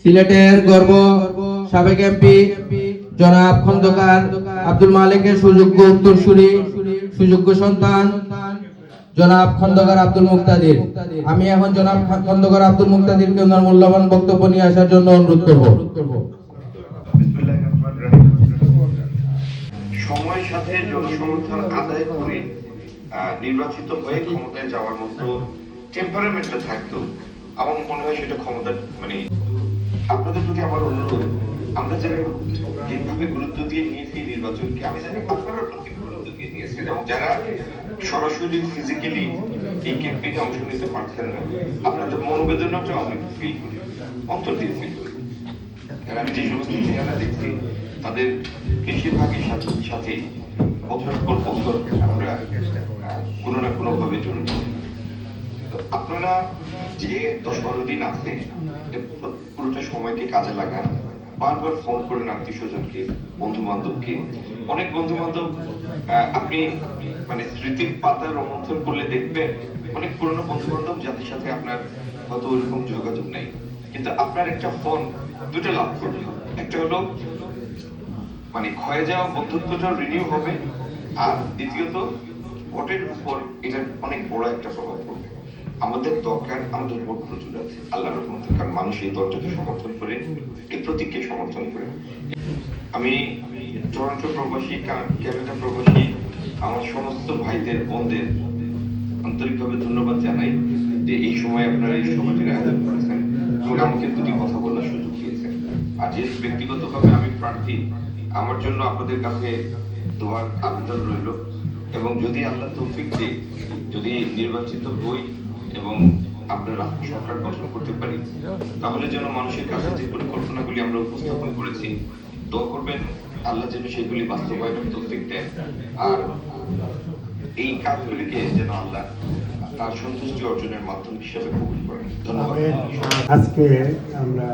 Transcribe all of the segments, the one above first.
সিলেটের গর্ব সাবেক এমপি জনাব খন্দকার আব্দুল মালিকের সুযোগ্য উত্তরসূরি, সুযোগ্য সন্তান জনাব খন্দকার আব্দুল মুক্তাদির। আমি এখন জনাব খন্দকার আব্দুল মুক্তাদিরকে ওনার মূল্যবান বক্তব্য নিয়ে আসার জন্য অনুরোধ করব। সময়ের সাথে জনসমর্থন আদায় করে নির্বাচিত হয়ে ক্ষমতায় যাওয়ার মতো টেম্পারামেন্টটা থাকতো। আমার মনে হয় সেটা ক্ষমতা মানে আপনাদের প্রতি আমার অনুরোধ, আমরা যারা যেভাবে গুরুত্ব দিয়ে নিয়েছি নির্বাচনকে, আমি জানি আপনারা গুরুত্ব দিয়ে নিয়েছেন এবং যারা সরাসরি ফিজিক্যালি এই ক্যাম্পেইনে অংশ নিতে পারছেন না, আপনাদের মনোবেদনাটা অনেক ফিল করি, অন্তর দিয়ে ফিল করি। আর আমি যে সমস্ত চেহারা দেখছি, তাদের বেশিরভাগই সাথে সাথে বছর পর বছর আমরা কোনো না কোনো ভাবে জড়িত। আপনারা যে দশ বারো দিন আছে পুরোটা সময়কে কাজে লাগান। বারবার ফোন করেন আত্মীয় স্বজনকে বন্ধু বান্ধবকে অনেক বন্ধু বান্ধব আপনি মানে স্মৃতির পাতা রোমন্থন করলে দেখবেন, অনেক পুরনো বন্ধু বান্ধব যাদের সাথে আপনার হয়তো ওরকম যোগাযোগ নেই। কিন্তু আপনার একটা ফোন দুটো লাভ করবে। একটা হলো মানে ক্ষয়ে যাওয়া বন্ধুত্বটা রিনিউ হবে। আর দ্বিতীয়ত ভোটের উপর এটার অনেক বড় একটা প্রভাব পড়বে। আমাদের দরকার, আমাদের ভোট প্রচুর আছে। আল্লাহ রহমতে কারণ মানুষ এই দলটাকে সমর্থন করে, এই প্রতীককে সমর্থন করে। আমি টরন্টো প্রবাসী ক্যানাডা প্রবাসী, আমার সমস্ত ভাইদের, বোনদের আন্তরিকভাবে ধন্যবাদ জানাই যে এই সময় আপনারা এই সমাজের আয়োজন করেছেন। এবং আমাকে দুটি কথা বলার সুযোগ দিয়েছেন। আর যেহেতু ব্যক্তিগতভাবে আমি প্রার্থী, আমার জন্য আপনাদের কাছে দোয়ার আবেদন রইল। এবং যদি আল্লাহ তৌফিক দিয়ে, যদি নির্বাচিত হই এবং আপনারা সরকার গঠন করতে পারি, তাহলে যেন মানুষের কাছে যে পরিকল্পনাগুলি আমরা উপস্থাপন করেছি, দোয়া করবেন, আল্লাহ যেন সেগুলি বাস্তবায়নের তৌফিক দেন, আর এই কাজগুলিকে যেন আল্লাহ তার সন্তুষ্টি অর্জনের মাধ্যম হিসেবে কবুল করেন। ধন্যবাদ। আজকে আমরা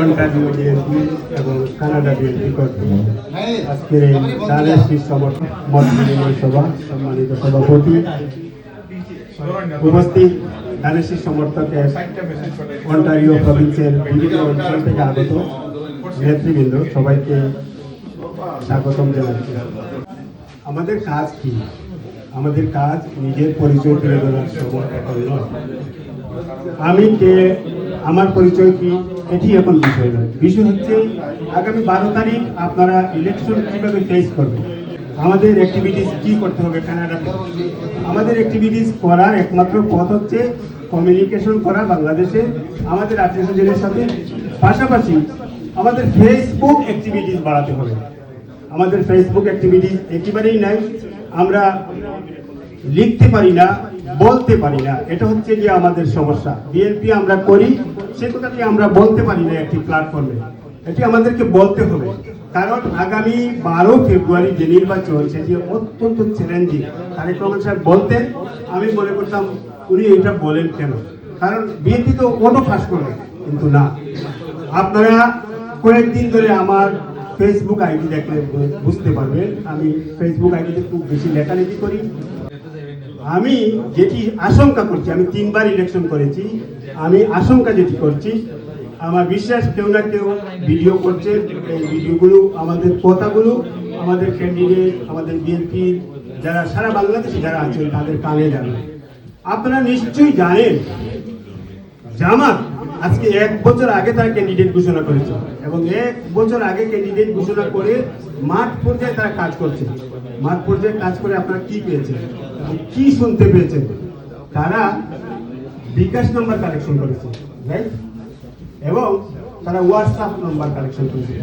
অন্টারিও বিএনপি এবং কানাডা বিএনপি করতে আজকের এই শীর্ষ মত বিনিময় সভা, সম্মানিত সভাপতি, উপস্থিত দানের শীর্ষ সমর্থকের অন্টারিও প্রভিন্সের বিভিন্ন অঞ্চল থেকে আগত নেতৃবৃন্দ, সবাইকে স্বাগতম জানাচ্ছি। আমাদের কাজ কি? আমাদের কাজ নিজের পরিচয় তুলে ধরার সময়। আমি কে আমার পরিচয় কি? এটি এখন বিষয় নয়। বিষয় হচ্ছে, আগামী বারো তারিখ আপনারা ইলেকশন কীভাবে ফেস করবেন? আমাদের অ্যাক্টিভিটিস কি করতে হবে কানাডাতে আমাদের অ্যাক্টিভিটিস করার একমাত্র পথ হচ্ছে কমিউনিকেশন করা বাংলাদেশে, আমাদের আত্মীয় স্বজনের সাথে। পাশাপাশি আমাদের ফেসবুক অ্যাক্টিভিটিস বাড়াতে হবে। আমাদের ফেসবুক অ্যাক্টিভিটিস একেবারেই নাই। আমরা লিখতে পারি না। বলতে পারি না। এটা হচ্ছে যে আমাদের সমস্যা। বিএনপি আমরা করি, সে কথাটি আমরা বলতে পারি না একটি প্ল্যাটফর্মে এটি আমাদেরকে বলতে হবে। কারণ আগামী বারো ফেব্রুয়ারি যে নির্বাচন, সেটি অত্যন্ত চ্যালেঞ্জিং তারেক রহমান সাহেব বলতেন, আমি মনে করতাম উনি এটা বলেন কেন? কারণ বিএনপি তো ওটো ফাঁস করবে কিন্তু না। আপনারা কয়েকদিন ধরে আমার ফেসবুক আইডি দেখলে বুঝতে পারবেন। আমি ফেসবুক আইডিতে খুব বেশি লেখালেখি করি। আমি যেটি আশঙ্কা করছি, আমি তিনবার ইলেকশন করেছি, আমি আশঙ্কা যেটি করছি, আমার বিশ্বাস কেউ না কেউ ভিডিও করছে, এই ভিডিওগুলো, আমাদের কথাগুলো, আমাদের ক্যান্ডিডেট আমাদের বিএনপি যারা সারা বাংলাদেশে যারা আছেন তাদের কানে যাবে। আপনারা নিশ্চয়ই জানেন, জামাত আজকে এক বছর আগে তারা ক্যান্ডিডেট ঘোষণা করেছে এবং এক বছর আগে ক্যান্ডিডেট ঘোষণা করে মাঠ পর্যায়ে তারা কাজ করছে। মাঠ পর্যায়ে কাজ করে আপনারা কি পেয়েছেন? কি শুনতে পেয়েছেন? তারা বিকাশ নাম্বার কালেকশন করেছে এবং তারা হোয়াটসঅ্যাপ নাম্বার কালেকশন করেছে।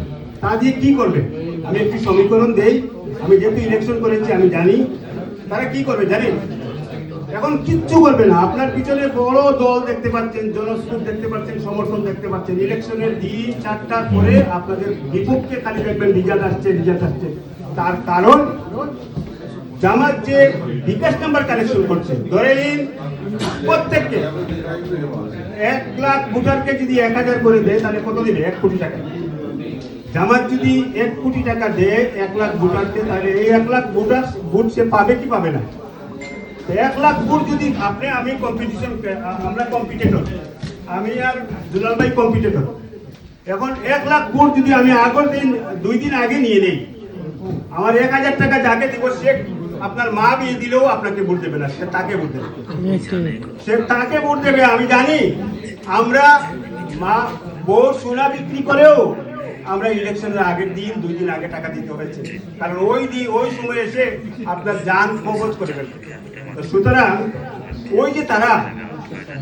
তা দিয়ে কি করবে? আমি একটি সমীকরণ দেই। আমি যেহেতু ইলেকশন করেছি, আমি জানি। তারা কি করবে জানেন? এখন কিচ্ছু করবে না। আপনার পিছনে বড় দল দেখতে পাচ্ছেন জনস্রোত দেখতে পাচ্ছেন, সমর্থন দেখতে পাচ্ছেন। ইলেকশনের দিন চারটার পরে আপনাদের বিপক্ষে খালি দেখবেন রিজাল্ট আসছে রিজাল্ট আসছে। তার কারণ জামাত যে বিকাশ নাম্বার কালেকশন করছে, ধরে নিন প্রত্যেককে এক লাখ ভোটারকে যদি এক হাজার করে দেয়, তাহলে কত দিবে? এক কোটি টাকা। জামাত যদি এক কোটি টাকা দেয়, এক লাখ ভোটারকে, তাহলে এই এক লাখ ভোটার ভোট সে পাবে কি পাবে না? এক লাখ ভোট যদি আপনি, আমি কম্পিটিশন আমরা কম্পিটিটর আমি আর দুলাল ভাই কম্পিটিটর এখন এক লাখ ভোট যদি আমি আগের দিন, দুই দিন আগে নিয়ে নেই, আমার এক হাজার টাকা যাকে দিব, সে আপনার মা বিয়ে দিলেও আপনাকে ভোট দেবে না সে তাকে ভোট দেবে। সে তাকে ভোট দেবে, আমি জানি। আমরা মা বউ সোনা বিক্রি করেও আমরা ইলেকশনের আগের দিন, দুই দিন আগে টাকা দিতে হয়েছে। কারণ ওই দিন, ওই সময় এসে আপনার যান খবর করে ফেলবে। সুতরাং ওই যে তারা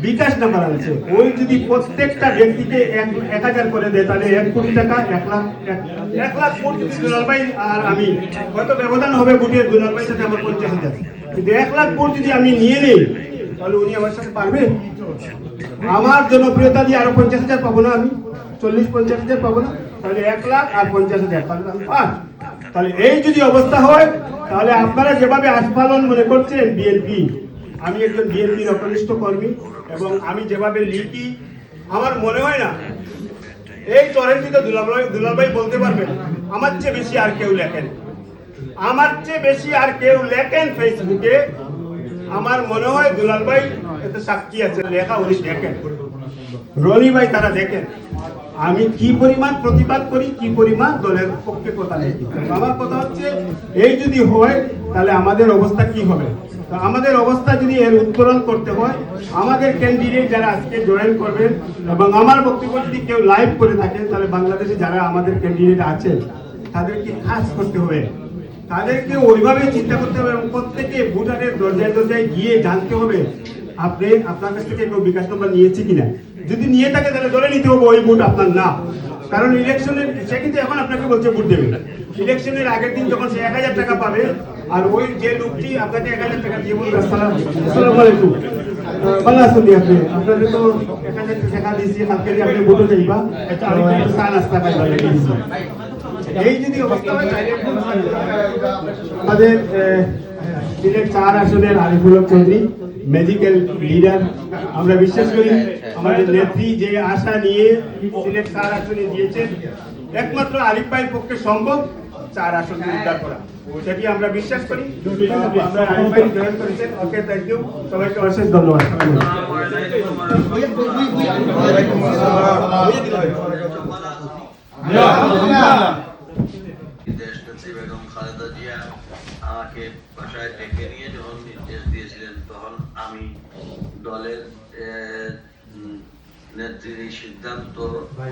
বিকাশ নাম্বার আছে ওই যদি প্রত্যেকটা ব্যক্তিকে এক হাজার করে দেয়, তাহলে এক কোটি টাকা, এক লাখ, এক- লাখ যদি দুলাল ভাই আর আমি, হয়তো ব্যবধান হবে ভোটের দুলাল ভাই সাথে আমার পঞ্চাশ হাজার কিন্তু এক লাখ ভোট যদি আমি নিয়ে নিই, তাহলে উনি আমার সাথে পারবে? আমার জনপ্রিয়তা দিয়ে আরও পঞ্চাশ হাজার পাবো না আমি। চল্লিশ, পঞ্চাশ হাজার পাবো না। তাহলে এক লাখ আর পঞ্চাশ হাজার পাঁচ। তাহলে এই যদি অবস্থা হয়, তাহলে আপনারা যেভাবে আস্ফালন মনে করছেন, বিএনপি আমি একজন বিএনপির অকনিষ্ঠ কর্মী এবং আমি যেভাবে লিখি, আমার মনে হয় না এই চরের ভিতরে দুলাভাই দুলাভাই বলতে পারবেন আমার চেয়ে বেশি আর কেউ লেখেন। আমার চেয়ে বেশি আর কেউ লেখেন ফেসবুকে। আমার মনে হয় দুলাল ভাই এতে সাক্ষী আছে, লেখা উনি দেখেন। রনি ভাই তারা দেখেন। আমি কি পরিমাণ প্রতিবাদ করি, কি পরিমাণ দলের পক্ষে কথা লিখি আমার কথা হচ্ছে, এই যদি হয়, তাহলে আমাদের অবস্থা কি হবে? আমাদের অবস্থা যদি এর উত্তরণ করতে হয়, আমাদের ক্যান্ডিডেট যারা আজকে জয়েন করবেন এবং আমার বক্তব্য যদি কেউ লাইভ করে থাকেন, তাহলে বাংলাদেশে যারা আমাদের ক্যান্ডিডেট আছে, তাদেরকে কাজ করতে হবে। তাদেরকে ওইভাবে চিন্তা করতে হবে এবং প্রত্যেকে ভোটারের দরজায় দরজায় গিয়ে জানতে হবে, আপনি, আপনার কাছ থেকে কেউ বিকাশ নম্বর নিয়েছে কিনা? যদি নিয়ে থাকে, তাহলে ধরে নিতে হবে ওই ভোট আপনার না। কারণ ইলেকশনের সে কিন্তু এখন আপনাকে বলছে ভোট দেবে ইলেকশনের আগের দিন যখন সে এক হাজার টাকা পাবে আর ওই যে লোকটি আপনাকে এক হাজার টাকা দিয়ে বলবে আসসালাম। আলাইকুম। ভালো আছেন দি আপনি? আপনাদের তো এক হাজার টাকা দিয়েছি কালকে আপনি ভোটও যাইবা আমি চা নাস্তা খাইবা এই যদি অবস্থা হয় আমাদের সিলেট চার আসনের আরিফুল হক চৌধুরী মেডিকেল লিডার আমরা বিশ্বাস করি আমাদের নেত্রী যে আশা নিয়ে সিলেট চার আসনে দিয়েছেন একমাত্র আরিফ ভাইয়ের পক্ষে সম্ভব। চার আসন উদ্ধার করা। সেটি আমরা বিশ্বাস করি। আমরা আরিফ ভাই জয়েন করেছেন। ওকে থ্যাংক ইউ সবাইকে অশেষ ধন্যবাদ। বেগম খালেদা জিয়া আমাকে বাসায় ডেকে নিয়ে যখন নির্দেশ দিয়েছিলেন তখন আমি দলের নেত্রীর এই সিদ্ধান্ত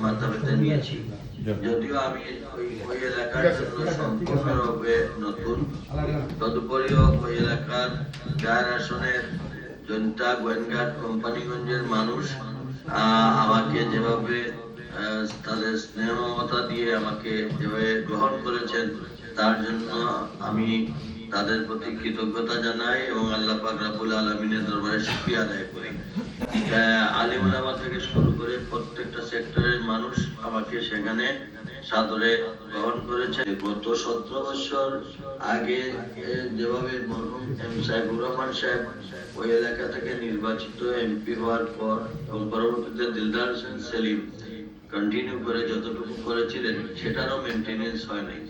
মাথা পেতে নিয়েছি যদিও আমি ওই এলাকার জন্য সম্পূর্ণরূপে নতুন তদুপরিও ওই এলাকার চার আসনের জনতা গোয়েনঘাট কোম্পানিগঞ্জের মানুষ আহ, আমাকে যেভাবে তাদের স্নেহ মমতা দিয়ে আমাকে যেভাবে গ্রহণ করেছেন তার জন্য আমি তাদের প্রতি কৃতজ্ঞতা জানাই এবং আল্লাহ পাক রাব্বুল আলামিনের দরবারে শুকরিয়া আদায় করি। আলিম ওলামা থেকে শুরু করে প্রত্যেকটা সেক্টরের মানুষ আমাকে সেখানে সাদরে গ্রহণ করেছে। গত সতেরো বছর আগে যেভাবে মরহুম এম সাহেবুর রহমান সাহেব ওই এলাকা থেকে নির্বাচিত এমপি হওয়ার পর এবং পরবর্তীতে দিলদার হোসেন সেলিম কন্টিনিউ করে যতটুকু করেছিলেন, সেটারও মেনটেনেন্স হয় নাই।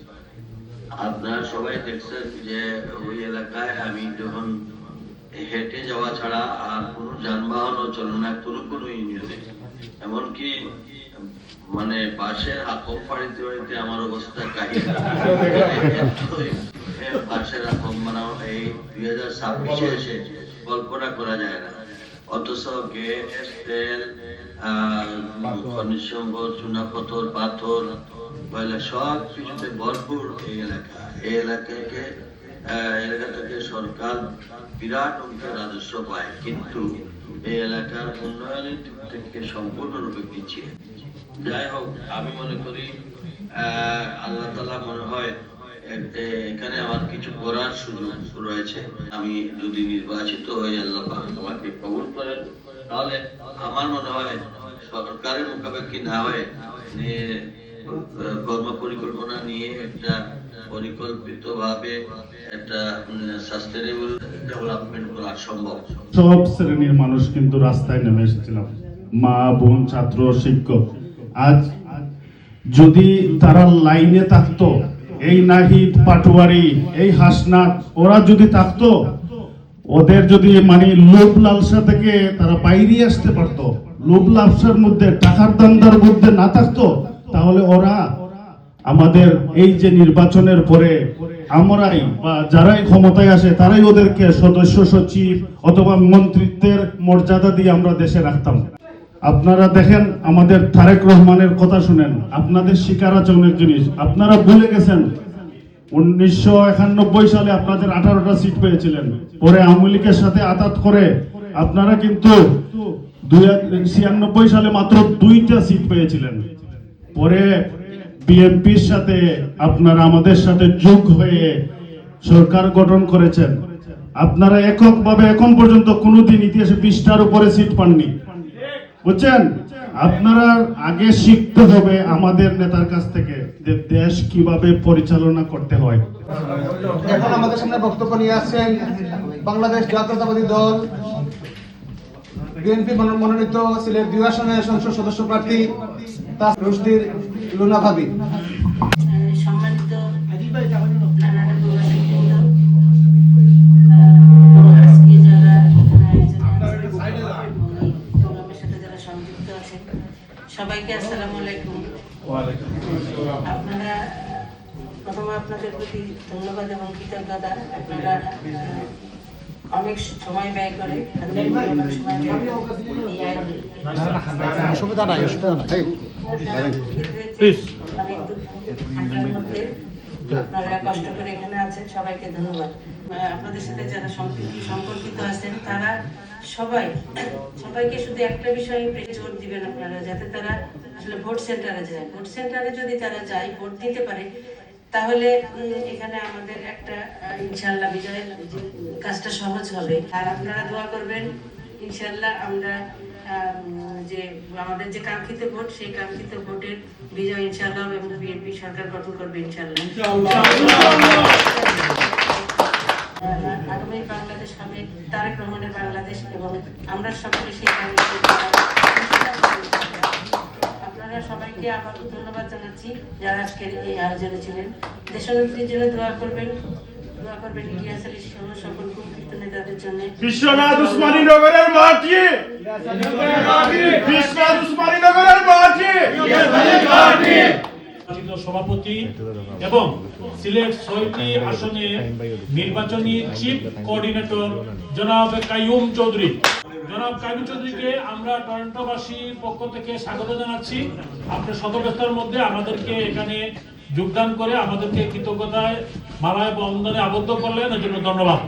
আপনারা সবাই দেখছেন যে ওই এলাকায় আমি যখন হেঁটে যাওয়া ছাড়া আর কোনো যানবাহনও চলে না, কোনো কোনো ইউনিয়নে। এমনকি মানে বাসের আকম পাড়িতে পাড়িতে আমার অবস্থা কাহিল। বাসের আকম মানে এই দুই হাজার ছাব্বিশে এসে কল্পনা করা যায় না। অথচ গ্যাস তেল খনিজ সম্পদ, চুনাপাথর, পাথর কয়লা সব কিছুতে ভরপুর এই এলাকা। এই এলাকাকে এলাকা থেকে সরকার বিরাট অঙ্কের রাজস্ব পায়। কিন্তু এই এলাকার উন্নয়নের দিক থেকে সম্পূর্ণরূপে পিছিয়ে। যাই হোক, আমি মনে করি আল্লাহ তালা মনে হয় এখানে আমার কিছু করার সুযোগ রয়েছে। আমি যদি নির্বাচিত হয়ে আল্লাহ আমাকে কবুল করেন। তাহলে আমার মনে হয়, সরকারের মোকাবেকি না হয়ে কর্ম পরিকল্পনা নিয়ে একটা পরিকল্পিত ভাবে একটা সাস্টেনেবল ডেভেলপমেন্ট করা সম্ভব। সব শ্রেণির মানুষ কিন্তু রাস্তায় নেমে এসেছিলাম। মা, বোন, ছাত্র, শিক্ষক। আজ যদি তারা লাইনে থাকতো, এই নাহিদ পাটোয়ারি, এই হাসনাত, ওরা যদি থাকতো, ওদের যদি মানে লোভ লালসা থেকে তারা বাইরে আসতে পারতো, লোভ লালসার মধ্যে, টাকার দান্দার মধ্যে না থাকতো তাহলে ওরা আমাদের এই যে নির্বাচনের পরে আমরাই বা যারাই ক্ষমতায় আসে, তারাই ওদেরকে সদস্য, সচিব অথবা মন্ত্রিত্বের মর্যাদা দিয়ে আমরা দেশে রাখতাম। আপনারা দেখেন, আমাদের তারেক রহমানের কথা শুনেন। আপনাদের শিকার আচরণের জিনিস। আপনারা ভুলে গেছেন, উনিশশো একানব্বই সালে আপনাদের আঠারোটা সিট পেয়েছিলেন। পরে আওয়ামী লীগের সাথে আতাত করে আপনারা কিন্তু ছিয়ানব্বই সালে মাত্র দুইটা সিট পেয়েছিলেন। পরে বিএনপির সাথে আপনারা আমাদের সাথে যোগ হয়ে সরকার গঠন করেছেন। আপনারা এককভাবে এখন পর্যন্ত কোনোদিন ইতিহাসে বিশটার উপরে সিট পাননি। বুঝছেন? আপনারা আগে শিখতে হবে আমাদের নেতার কাছ থেকে যে দেশ কীভাবে পরিচালনা করতে হয়। এখন আমাদের সামনে বক্তব্য নিয়ে আসছেন বাংলাদেশ জাতীয়তাবাদী দল। বিএনপি মনোনীত সিলেট দুই আসনের সংসদ সদস্য প্রার্থী তার রুশদির লুনা ভাবি। সবাইকে আসসালামু আলাইকুম। আপনারা প্রথমে আপনাদের প্রতি ধন্যবাদ এবং কৃতজ্ঞতা। আপনারা অনেক সময় ব্যয় করে। সময় অসুবিধা নাই অসুবিধা নাই। আপনারা কষ্ট করে এখানে আছেন সবাইকে ধন্যবাদ। আপনাদের সাথে যারা সম্পর্কিত আছেন তারা সবাই সবাইকে শুধু একটা বিষয়ে জোর দিবেন আপনারা যাতে তারা আসলে ভোট সেন্টারে যায়। ভোট সেন্টারে যদি তারা যায় ভোট দিতে পারে তাহলে এখানে আমাদের একটা ইনশাল্লাহ বিজয়ের কাজটা সহজ হবে। আর আপনারা দোয়া করবেন ইনশাল্লাহ আমরা আম, যে আমাদের যে কাঙ্ক্ষিত ভোট সেই কাঙ্ক্ষিত ভোটের বিজয় ইনশাল্লাহ এবং বিএনপি সরকার গঠন করবে ইনশাল্লাহ আগামী বাংলাদেশ হবে তারেক রহমানের বাংলাদেশ এবং আমরা সকলে সেই আপনারা সবাইকে আবার ধন্যবাদ জানাচ্ছি যারা আজকের এই আয়োজনে ছিলেন। দেশনেত্রীর জন্য দোয়া করবেন। দোয়া করবেন ইলিয়াস আলী সহ সকল প্রকৃত নেতাদের জন্য। বিশ্বনাথ উসমানী নগরের মাটি! বিশ্বনাথ উসমানী নগরের মাটি! সভাপতি এবং সিলেট ছয়টি আসনে নির্বাচনী চিফ কোঅর্ডিনেটর জনাব কাইয়ুম চৌধুরী। জনাব কাইয়ুম চৌধুরীকে আমরা টরন্টোবাসীর পক্ষ থেকে স্বাগত জানাচ্ছি। আপনার শতব্যস্তার মধ্যে আমাদেরকে এখানে যোগদান করে আমাদেরকে কৃতজ্ঞতায় মালায় বন্ধনে আবদ্ধ করলেন এর জন্য ধন্যবাদ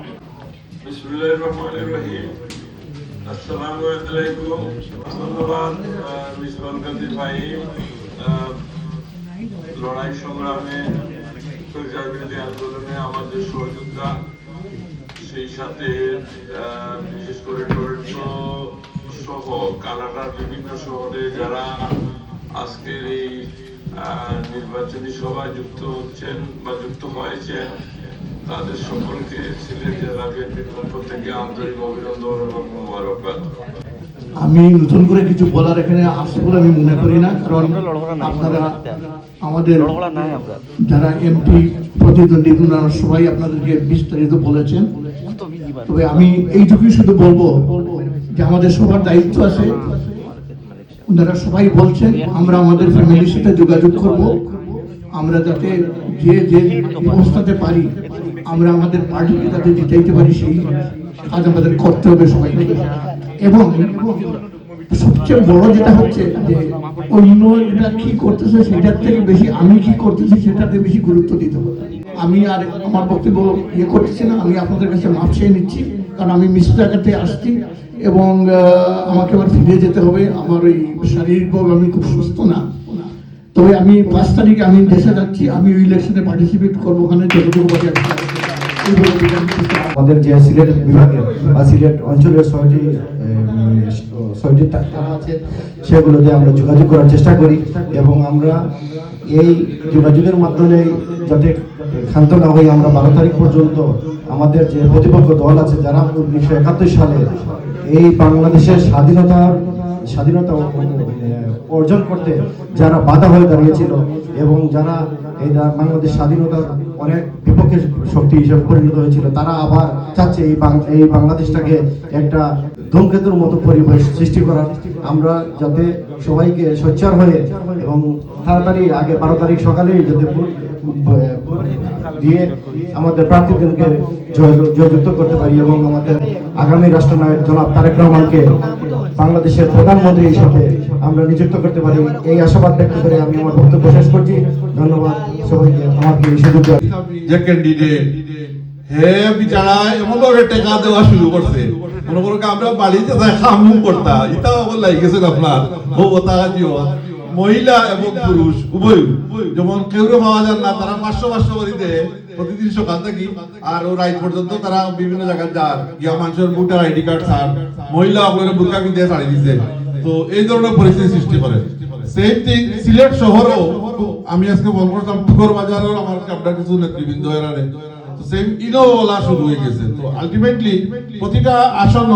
আসসালামু আলাইকুম। ধন্যবাদ আহ, মিসবান গান্ধী ভাই। লড়াই সংগ্রামে সরকার বিরোধী আন্দোলনে আমাদের সহযোগিতা সেই সাথে বিশেষ করে টরেন্টো সহ কানাডার বিভিন্ন শহরে যারা আজকের এই নির্বাচনী সভায় যুক্ত হচ্ছেন বা যুক্ত হয়েছেন, তাদের সকলকে সিলেট জেলা বিএনপির পক্ষ থেকে আন্তরিক অভিনন্দন এবং মোবারকবাদ। আমি নতুন করে কিছু বলার এখানে আছে বলে আমি মনে করি না কারণ আপনারা আমাদের যারা এমপি প্রতিদ্বন্দ্বী ওনারা সবাই আপনাদেরকে বিস্তারিত বলেছেন। তবে আমি এইটুকুই শুধু বলব যে আমাদের সবার দায়িত্ব আছে। ওনারা সবাই বলছেন আমরা আমাদের ফ্যামিলির সাথে যোগাযোগ করব। আমরা যাতে যে যে অবস্থাতে পারি আমরা আমাদের পার্টিকে যাতে জিতাইতে পারি সেই কাজ আমাদের করতে হবে সবাইকে। এবং সবচেয়ে বড় যেটা হচ্ছে যে অন্য কি করতেছে সেটার থেকে বেশি আমি কি করতেছি সেটাতে বেশি গুরুত্ব দিতে হবে। আমি আর আমার বক্তব্য ইয়ে করতেছি না, আমি আপনাদের কাছে মাপ চেয়ে নিচ্ছি, কারণ আমি মিশ্র জায়গাতে আসছি এবং আমাকে আবার ফিরে যেতে হবে, আমার ওই শারীরিকভাবে আমি খুব সুস্থ না। তবে আমি পাঁচ তারিখে আমি দেশে যাচ্ছি, আমি ওই ইলেকশনে পার্টিসিপেট করব ওখানে যতটুকু আমাদের যে সিলেট বিভাগের বা সিলেট অঞ্চলের ছয়টি ছয়টি টাকা আছে সেগুলোতে আমরা যোগাযোগ করার চেষ্টা করি এবং আমরা এই যোগাযোগের মাধ্যমে যাতে ক্ষান্ত না হই, আমরা বারো তারিখ পর্যন্ত আমাদের যে প্রতিপক্ষ দল আছে, যারা উনিশশো একাত্তর সালে এই বাংলাদেশের স্বাধীনতার স্বাধীনতা অর্জন করতে যারা বাধা হয়ে দাঁড়িয়েছিল এবং যারা এই বাংলাদেশ স্বাধীনতার অনেক বিপক্ষে শক্তি হিসেবে পরিণত হয়েছিল, তারা আবার চাচ্ছে এই এই বাংলাদেশটাকে একটা ধূমকেতুর মতো পরিবেশ সৃষ্টি করার। আমরা যাতে সবাইকে সোচ্চার হয়ে এবং তাড়াতাড়ি আগে বারো তারিখ সকালেই যাতে দিয়ে আমাদের প্রার্থীদেরকে জয়- জয়যুক্ত করতে পারি এবং আমাদের আগামী রাষ্ট্রনায়ক জনাব তারেক রহমানকে বাংলাদেশের প্রধানমন্ত্রী হিসাবে আমরা নিযুক্ত করতে পারি। এই আশাবাদ ব্যক্ত করে আমি আমার বক্তব্য শেষ করছি। ধন্যবাদ সবাইকে। আমাকে এই সুযোগ হে বিচারা, এমন ভাবে টেকা দেওয়া শুরু করছে। মনে করো আমরা বাড়িতে খামু করতা এটা আমার লাগি গেছে আপনার ও কথা মহিলা এবং পুরুষ উভয় যেমন কেউ পাওয়া যান না, তারা পাঁচশো পাঁচশো করে দেয় প্রতিদিন সকাল থেকে, আর ও রাইট পর্যন্ত তারা বিভিন্ন জায়গায় যান গিয়া মানুষের ভোটার আইডি কার্ড ছাড়, মহিলা আপনার বুরকা কিনতে ছাড়ি দিছে। তো এই ধরনের পরিস্থিতি সৃষ্টি করে। সেম থিং সিলেট শহরও, আমি আজকে বল করতাম পুকুর বাজারেও আমার আপনার কিছু নেতৃবৃন্দ এরা সেম ইনোওয়ালা শুরু হয়ে গেছে। তো আলটিমেটলি প্রতিটা আসন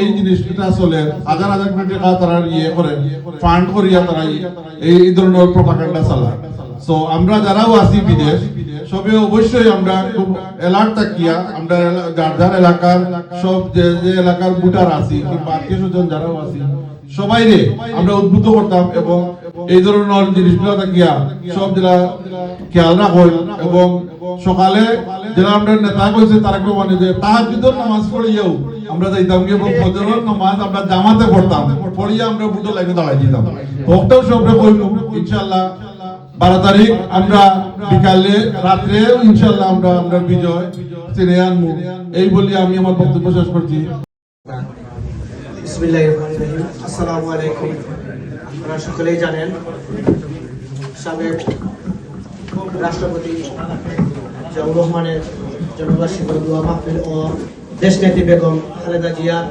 এই জিনিসটা চলে, হাজার হাজার কোটি টাকা তারা ইয়ে করে ফান্ড করিয়া তারা এই ধরনের প্রপাগান্ডা চালায়। সো আমরা যারাও আছি বিদেশ, সবে অবশ্যই আমরা খুব অ্যালার্ট থাকিয়া, আমরা যার এলাকার সব যে যে এলাকার ভোটার আছি কিংবা আত্মীয় স্বজন যারাও আছি সবাই রে আমরা উদ্বুদ্ধ করতাম এবং এই ধরনের জিনিসগুলো থাকিয়া সব জেলা খেয়াল রাখই এবং সকালে যারা আমরা নেতা কইছে তারা কেউ মানে যে তাহাজ্জুদের নামাজ পড়িয়াও আমরা যাইতাম কি এবং নামাজ আমরা জামাতে পড়তাম, পড়িয়া আমরা বুটো লাইনে দাঁড়াই দিতাম। ওটাও সবরে কইব ইনশাআল্লাহ, বারো তারিখ আমরা বিকালে রাত্রে ইনশাআল্লাহ আমরা আমরা বিজয় চিনে আনব। এই বলি আমি আমার বক্তব্য শেষ করছি। আপনারা সকলেই জানেন, সাবেক রাষ্ট্রপতি জিয়াউর রহমানের জন্মবার্ষিকী দোয়া মাহফিল ও দেশনেত্রী বেগম খালেদা জিয়ার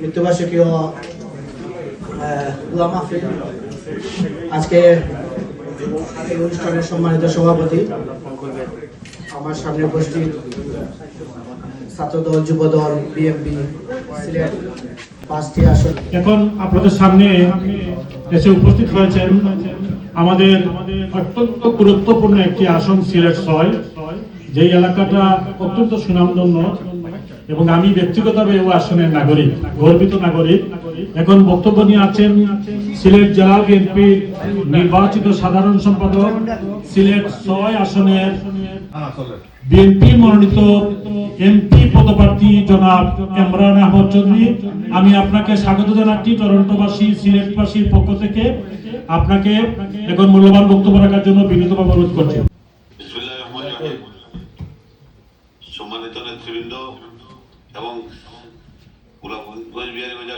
মৃত্যুবার্ষিকী ও দোয়া মাহফিল। আজকে এই অনুষ্ঠানের সম্মানিত সভাপতি, আমার সামনে উপস্থিত ছাত্রদল, যুবদল, বিএনপি, সিলেট পাঁচটি আসন। এখন আপনাদের সামনে এসে উপস্থিত হয়েছেন আমাদের অত্যন্ত গুরুত্বপূর্ণ একটি আসন, সিলেট ছয়। যেই এলাকাটা অত্যন্ত সুনামধন্য এবং আমি ব্যক্তিগতভাবে ও আসনের নাগরিক, গর্বিত নাগরিক, এখন বক্তব্য নিয়ে আছেন সিলেট জেলা বিএনপির নির্বাচিত সাধারণ সম্পাদক সিলেট ছয় আসনের বিএনপি মনোনীত এমপি পদপ্রার্থী জনাব ইমরান আহমদ চৌধুরী। আমি আপনাকে স্বাগত জানাচ্ছি টরন্টোবাসী, সিলেটবাসীর পক্ষ থেকে। আপনাকে এখন মূল্যবান বক্তব্য রাখার জন্য বিনীতভাবে অনুরোধ করছি বিসমিল্লাহির রহমানির রহিম। সম্মানিত নেতৃবৃন্দ এবং কোচবিহারি বাজার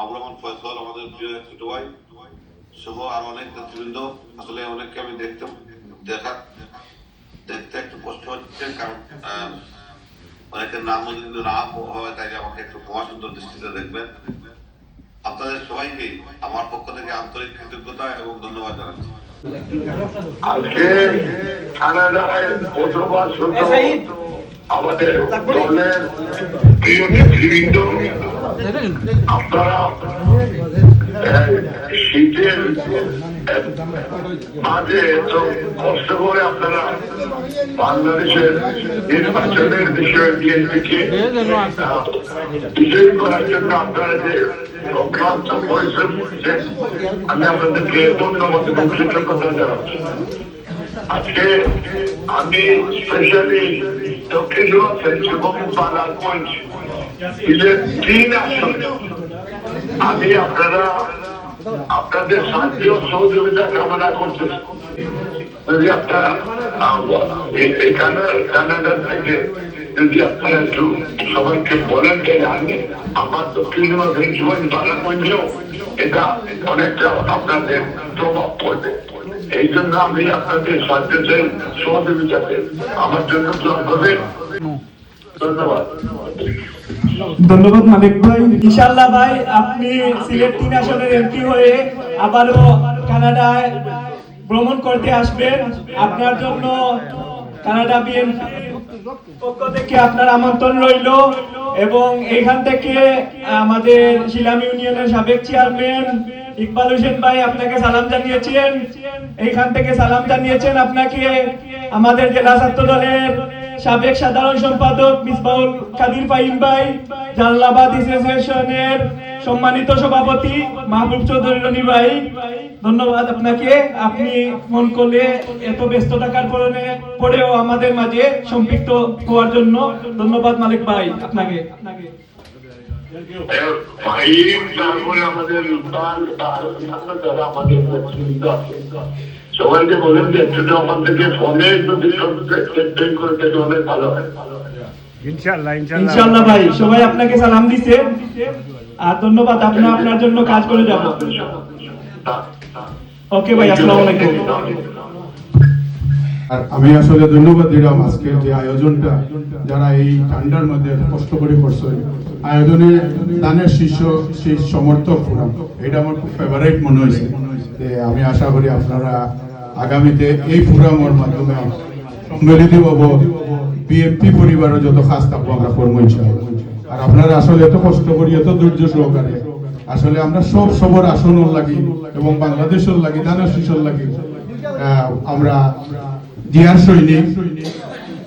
মাহবুর রহমান ফয়সল আমাদের প্রিয় এক ছোট ভাই সহ আর অনেক নেতৃবৃন্দ। আসলে অনেককে আমি দেখতে দেখা দেখতে একটু কষ্ট হচ্ছে কারণ অনেকের নাম যদি না হয় তাই আমাকে একটু ক্ষমা সুন্দর দৃষ্টিতে দেখবেন। আপনাদের সবাইকে আমার পক্ষ থেকে আন্তরিক কৃতজ্ঞতা এবং ধন্যবাদ জানাচ্ছি। আজকে কানাডায় বসবাস হতো আমাদের দলের প্রিয় নেতৃবৃন্দ আপনারা শীতের মাঝে এত কষ্ট করে আপনারা বাংলাদেশের নির্বাচনের বিষয়ে বিএনপিকে বিজয়ী করার জন্য আপনারা যে অক্লান্ত পরিশ্রম করছেন, আমি আপনাদেরকে ধন্যবাদ এবং কৃতজ্ঞতা জানাচ্ছি। আজকে আমি স্পেশালি দক্ষিণ বালাগঞ্জ বিলের তিন আসন আমি আপনারা আপনাদের সাহায্য সহযোগিতা কামনা করছি যদি আপনারা কানা- কানাডা থেকে যদি আপনারা একটু সবাইকে বলেন যে আমি আমার দক্ষিণ বালাগঞ্জেও এটা অনেকটা আপনাদের প্রভাব পড়বে এই জন্য আমি আপনাদের সাহায্য চাই সহযোগিতাতে আমার জন্য করবেন ধন্যবাদ। ধন্যবাদ মালিক ভাই। ইনশাল্লাহ ভাই আপনি সিলেট তিন আসনের এমপি হয়ে আবারও কানাডায় ভ্রমণ করতে আসবেন। আপনার জন্য কানাডা বিএনপি পক্ষ থেকে আপনার আমন্ত্রণ রইল এবং এখান থেকে আমাদের শিলাম ইউনিয়নের সাবেক চেয়ারম্যান ইকবাল হোসেন ভাই আপনাকে সালাম জানিয়েছেন। এইখান থেকে সালাম জানিয়েছেন আপনাকে। আমাদের জেলা ছাত্র দলের সাবেক সাধারণ সম্পাদক মিসবাউল কাদির ফাহিম ভাই জালালাবাদ অ্যাসোসিয়েশনের সম্মানিত সভাপতি মাহবুব চৌধুরী রনি ভাই। ধন্যবাদ আপনাকে। আপনি ফোন করলে এত ব্যস্ত থাকার পরে পরেও আমাদের মাঝে সম্পৃক্ত হওয়ার জন্য ধন্যবাদ মালিক ভাই আপনাকে আপনাকে। ফাইন তারপরে আমাদের ইকবাল আর আমাদের সবাইকে বলেন যে একটু আমার থেকে ফোনে যদি সেন্ড করে দিলে অনেক ভালো হয়। ইনশাআল্লাহ ভাই সবাই আপনাকে সালাম দিছে। আর ধন্যবাদ আপনি আপনার জন্য কাজ করে যাব ওকে ভাই আসসালামু আলাইকুম। আর আমি আসলে ধন্যবাদ দিলাম আজকের যে আয়োজনটা, যারা এই ঠান্ডার মধ্যে কষ্ট করে আয়োজনে দানের শীর্ষ, সেই সমর্থক ফোরাম এটা আমার খুব মনে হয়েছে আমি আশা করি আপনারা আগামীতে এই ফোরামের মাধ্যমে সম্মিলিত হব বিএমপি পরিবারও যত থাকব আমরা। আর আপনারা আসলে এত কষ্ট করি, এত ধৈর্য সহকারে, আসলে আমরা সব সবর আসনর লাগি এবং বাংলাদেশের লাগি, দানের শিশর লাগি আমরা সৈনিক,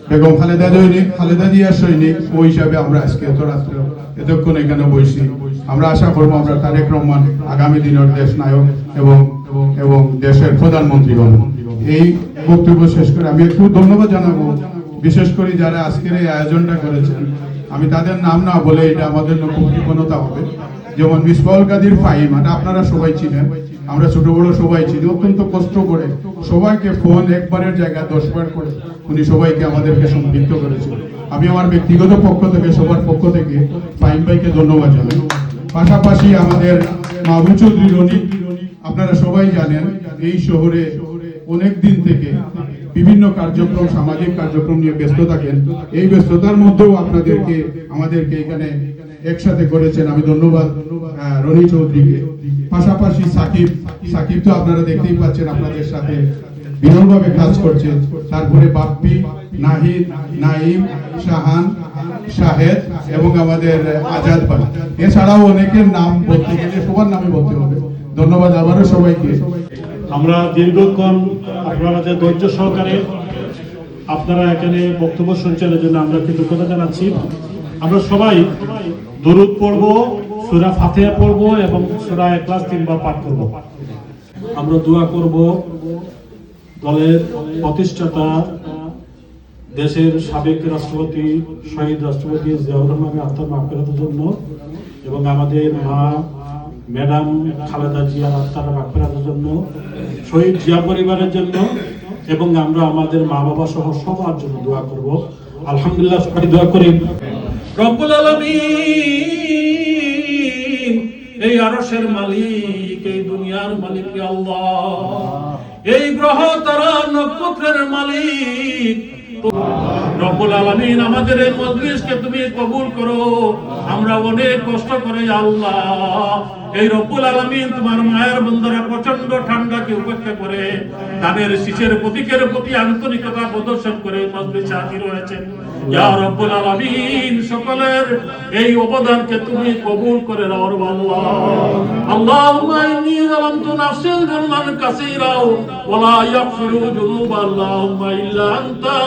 বেগম খালেদা সৈনিক খালেদা সৈনিক ওই হিসাবে আমরা আজকে এত রাত্রে এতক্ষণ এখানে বসি। আমরা আশা করব আমরা তারেক রহমান আগামী দিনের দেশ নায়ক এবং এবং দেশের প্রধানমন্ত্রী হন এই বক্তব্য শেষ করে আমি একটু ধন্যবাদ জানাব। বিশেষ করে যারা আজকের এই আয়োজনটা করেছেন, আমি তাদের নাম না বলে এটা আমাদের খুব কৃপণতা হবে। যেমন মিসবাউল কাদির ফাহিম, এটা আপনারা সবাই চিনেন। আমরা ছোট বড় সবাই চিনি অত্যন্ত কষ্ট করে সবাইকে ফোন একবারের জায়গায় দশবার করে উনি সবাইকে আমাদেরকে সম্পৃক্ত করেছেন। আমি আমার ব্যক্তিগত পক্ষ থেকে, সবার পক্ষ থেকে ফাহিম ভাইকে ধন্যবাদ জানাই। পাশাপাশি আমাদের মাহবুব চৌধুরী রনি, আপনারা সবাই জানেন, এই শহরে অনেক দিন থেকে বিভিন্ন কার্যক্রম, সামাজিক কার্যক্রম নিয়ে ব্যস্ত থাকেন। এই ব্যস্ততার মধ্যেও আপনাদেরকে, আমাদেরকে এখানে একসাথে করেছেন। আমি ধন্যবাদ রনি চৌধুরীকে। পাশাপাশি সাকিব সাকিব তো আপনারা দেখতেই পাচ্ছেন আপনাদের সাথে বিরলভাবে কাজ করছে। তারপরে বাপ্পি, নাহিদ নাইম শাহান, শাহেদ এবং আমাদের আজাদ ভাই। এছাড়াও অনেকের নাম বলতে গেলে সবার নামে বলতে হবে। ধন্যবাদ আবারও সবাইকে। আমরা দীর্ঘক্ষণ আপনাদের ধৈর্য সহকারে আপনারা এখানে বক্তব্য এর জন্য আমরা কৃতজ্ঞতা জানাচ্ছি। আমরা সবাই দরুদ পড়ব। সুরা ফাতিহা পড়ব এবং সুরা ক্লাস তিনবার পাঠ করব। আমরা দোয়া করব দলের প্রতিষ্ঠাতা, দেশের সাবেক রাষ্ট্রপতি, শহীদ রাষ্ট্রপতি জিয়াউর রহমানের আত্মার জন্য এবং আমাদের মা, ম্যাডাম খালেদা জিয়ার আত্মার মাফেরাতের জন্য, শহীদ জিয়া পরিবারের জন্য এবং আমরা আমাদের মা বাবা সহ সবার জন্য দোয়া করব। আলহামদুলিল্লাহ, সবাই দোয়া করি। রব্বুল এই আরশের মালিক এই দুনিয়ার মালিক আল্লাহ। এই গ্রহ তারা নক্ষত্রের মালিক। রব্বুল আলামিন আমাদের এই মজলিসকে তুমি কবুল করো। আমরা অনেক কষ্ট করে আল্লাহ। এই রব্বুল আলামিন তোমার মায়ের বন্ধুরা প্রচণ্ড ঠান্ডাকে উপেক্ষা করে তাদের শিশের প্রতীকের প্রতি আন্তরিকতা প্রদর্শন করে মজলিসে হাজির আলামিন সকলের এই অবদানকে তুমি কবুল করে নাও রব আল্লাহ আল্লাহুম্মা ইন্নী যালামতু নাফসি যুলমান কাসীরা ওয়া লা ইয়াগফিরু যুনুবা আল্লাহুম্মা ইল্লা আনতা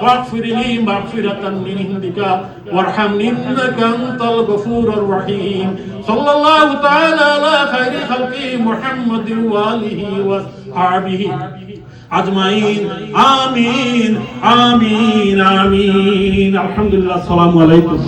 فاغفر لي مغفرة من عندك وارحمني إنك أنت الغفور الرحيم صلى الله تعالى على خير خلقه محمد وآله وصحبه আজমাইন আমিন আমিন আমিন। আলহামদুলিল্লাহ সালামু আলাইকুম।